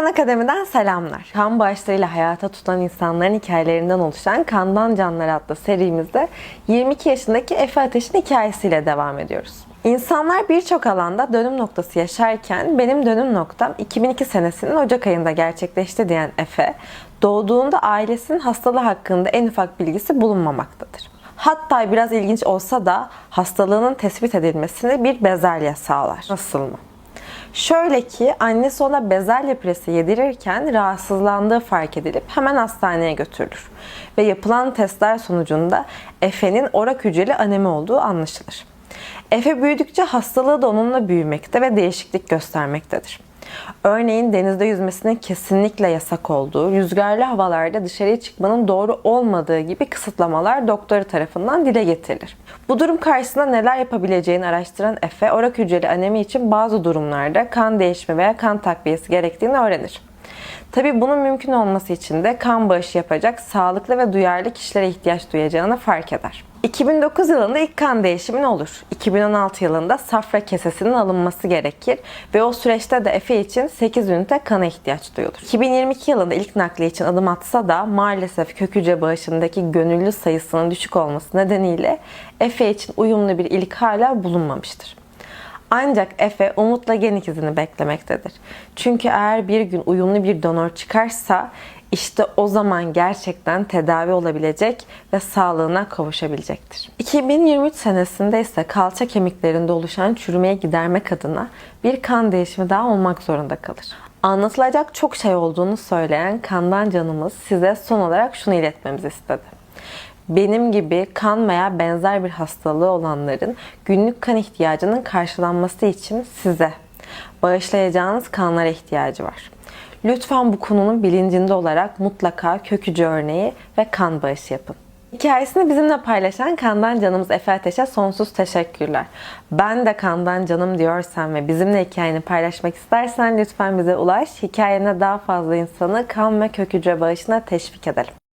Kan Akademi'den selamlar. Kan bağışlarıyla hayata tutan insanların hikayelerinden oluşan Kandan Canlar adlı serimizde 22 yaşındaki Efe Ateş'in hikayesiyle devam ediyoruz. İnsanlar birçok alanda dönüm noktası yaşarken benim dönüm noktam 2002 senesinin Ocak ayında gerçekleşti diyen Efe, doğduğunda ailesinin hastalığı hakkında en ufak bilgisi bulunmamaktadır. Hatta biraz ilginç olsa da hastalığının tespit edilmesini bir bezelye sağlar. Nasıl mı? Şöyle ki annesi ona bezelye püresi yedirirken rahatsızlandığı fark edilip hemen hastaneye götürülür. Ve yapılan testler sonucunda Efe'nin orak hücreli anemi olduğu anlaşılır. Efe büyüdükçe hastalığı da onunla büyümekte ve değişiklik göstermektedir. Örneğin denizde yüzmesinin kesinlikle yasak olduğu, rüzgarlı havalarda dışarıya çıkmanın doğru olmadığı gibi kısıtlamalar doktoru tarafından dile getirilir. Bu durum karşısında neler yapabileceğini araştıran Efe, orak hücreli anemi için bazı durumlarda kan değişimi veya kan takviyesi gerektiğini öğrenir. Tabi bunun mümkün olması için de kan bağışı yapacak sağlıklı ve duyarlı kişilere ihtiyaç duyacağını fark eder. 2009 yılında ilk kan değişimin olur. 2016 yılında safra kesesinin alınması gerekir ve o süreçte de Efe için 8 ünite kana ihtiyaç duyulur. 2022 yılında ilk nakli için adım atsa da maalesef kök hücre bağışındaki gönüllü sayısının düşük olması nedeniyle Efe için uyumlu bir ilk hala bulunmamıştır. Ancak Efe umutla gen ikizini beklemektedir. Çünkü eğer bir gün uyumlu bir donör çıkarsa işte o zaman gerçekten tedavi olabilecek ve sağlığına kavuşabilecektir. 2023 senesinde ise kalça kemiklerinde oluşan çürümeye gidermek adına bir kan değişimi daha olmak zorunda kalır. Anlatılacak çok şey olduğunu söyleyen kandan canımız size son olarak şunu iletmemizi istedi benim gibi kan veya benzer bir hastalığı olanların günlük kan ihtiyacının karşılanması için size bağışlayacağınız kanlara ihtiyacı var. Lütfen bu konunun bilincinde olarak mutlaka kök hücre örneği ve kan bağışı yapın. Hikayesini bizimle paylaşan Kandan Canımız Efe Ateş'e sonsuz teşekkürler. Ben de Kandan Canım diyorsan ve bizimle hikayeni paylaşmak istersen lütfen bize ulaş. Hikayene daha fazla insanı kan ve kök hücre bağışına teşvik edelim.